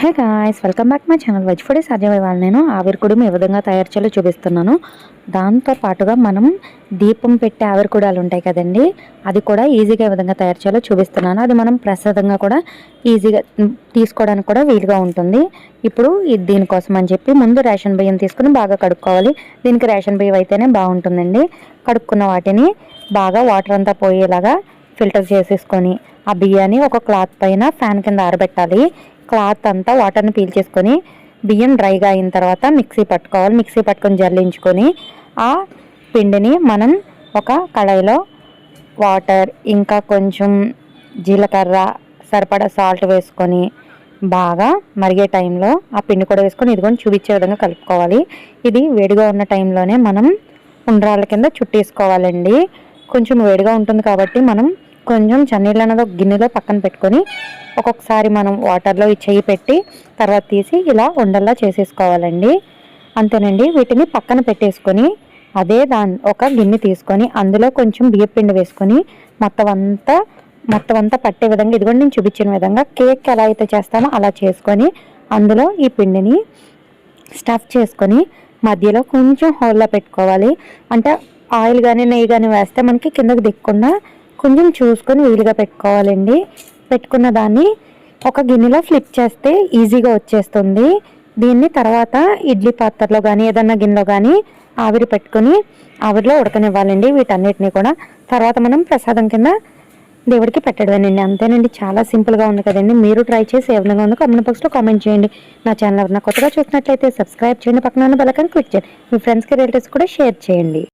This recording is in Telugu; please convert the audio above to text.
Hey guys welcome back my channel veg food సాధ్యమయ్యే వాళ్ళు నేను ఆవిరికుడుము ఏ విధంగా తయారు చేయాలో చూపిస్తున్నాను. దాంతో పాటుగా మనం దీపం పెట్టే ఆవిరికుడాలు ఉంటాయి కదండి అది కూడా ఈజీగా ఏ విధంగా తయారు చేయాలో చూపిస్తున్నాను. అది మనం ప్రసాదంగా కూడా ఈజీగా తీసుకోవడానికి కూడా వీలుగా ఉంటుంది. ఇప్పుడు ఇది దీనికోసం అని చెప్పి ముందు రేషన్ బియ్యం తీసుకుని బాగా కడుక్కోవాలి. దీనికి రేషన్ బియ్యం అయితేనే బాగుంటుందండి. కడుక్కున్న వాటిని బాగా వాటర్ అంతా పోయేలాగా ఫిల్టర్ చేసేసుకొని ఆ బియ్యాన్ని ఒక క్లాత్ పైన ఫ్యాన్ కింద ఆరబెట్టాలి. క్లాత్ అంతా వాటర్ని పీల్చేసుకొని బియ్యం డ్రైగా అయిన తర్వాత మిక్సీ పట్టుకోవాలి. మిక్సీ పట్టుకొని జల్లించుకొని ఆ పిండిని మనం ఒక కడాయిలో వాటర్ ఇంకా కొంచెం జీలకర్ర సరిపడా సాల్ట్ వేసుకొని బాగా మరిగే టైంలో ఆ పిండి కూడా వేసుకొని ఇదిగోని చూపించే విధంగా కలుపుకోవాలి. ఇది వేడిగా ఉన్న టైంలోనే మనం ఉండ్రాళ్ళ కింద చుట్టేసుకోవాలండి. కొంచెం వేడిగా ఉంటుంది కాబట్టి మనం కొంచెం చన్నీళ్ళు అనేది ఒక గిన్నెలో పక్కన పెట్టుకొని ఒక్కొక్కసారి మనం వాటర్లో ఈ చెయ్యి పెట్టి తర్వాత తీసి ఇలా ఉండల్లా చేసేసుకోవాలండి. అంతేనండి. వీటిని పక్కన పెట్టేసుకొని అదే దాని ఒక గిన్నె తీసుకొని అందులో కొంచెం బియ్యం పిండి వేసుకొని మొత్తం అంతా మొత్తం అంతా పట్టే విధంగా ఇదిగోండి నేను చూపించిన విధంగా కేక్ ఎలా అయితే చేస్తామో అలా చేసుకొని అందులో ఈ పిండిని స్టఫ్ చేసుకొని మధ్యలో కొంచెం హోల్లో పెట్టుకోవాలి. అంటే ఆయిల్ కానీ నెయ్యి కానీ వేస్తే మనకి కిందకి దిక్కుండా కొంచెం చూసుకొని వీలుగా పెట్టుకోవాలండి. పెట్టుకున్న దాన్ని ఒక గిన్నెలో ఫ్లిప్ చేస్తే ఈజీగా వచ్చేస్తుంది. దీన్ని తర్వాత ఇడ్లీ పాత్రలో కానీ ఏదన్నా గిన్నెలో కానీ ఆవిరి పెట్టుకొని ఆవిరిలో ఉడకనివ్వాలండి వీటన్నిటిని కూడా. తర్వాత మనం ప్రసాదం కింద దేవుడికి పెట్టడమేనండి. అంతేనండి చాలా సింపుల్గా ఉంది కదండి. మీరు ట్రై చేసి ఏ విధంగా ఉందో కామెంట్ బాక్స్లో కామెంట్ చేయండి. నా ఛానల్ ఎవరైనా కొత్తగా చూసినట్లయితే సబ్స్క్రైబ్ చేయండి. పక్కన ఉన్న క్లిక్ చేయండి. మీ ఫ్రెండ్స్కి రిలేటివ్స్ కూడా షేర్ చేయండి.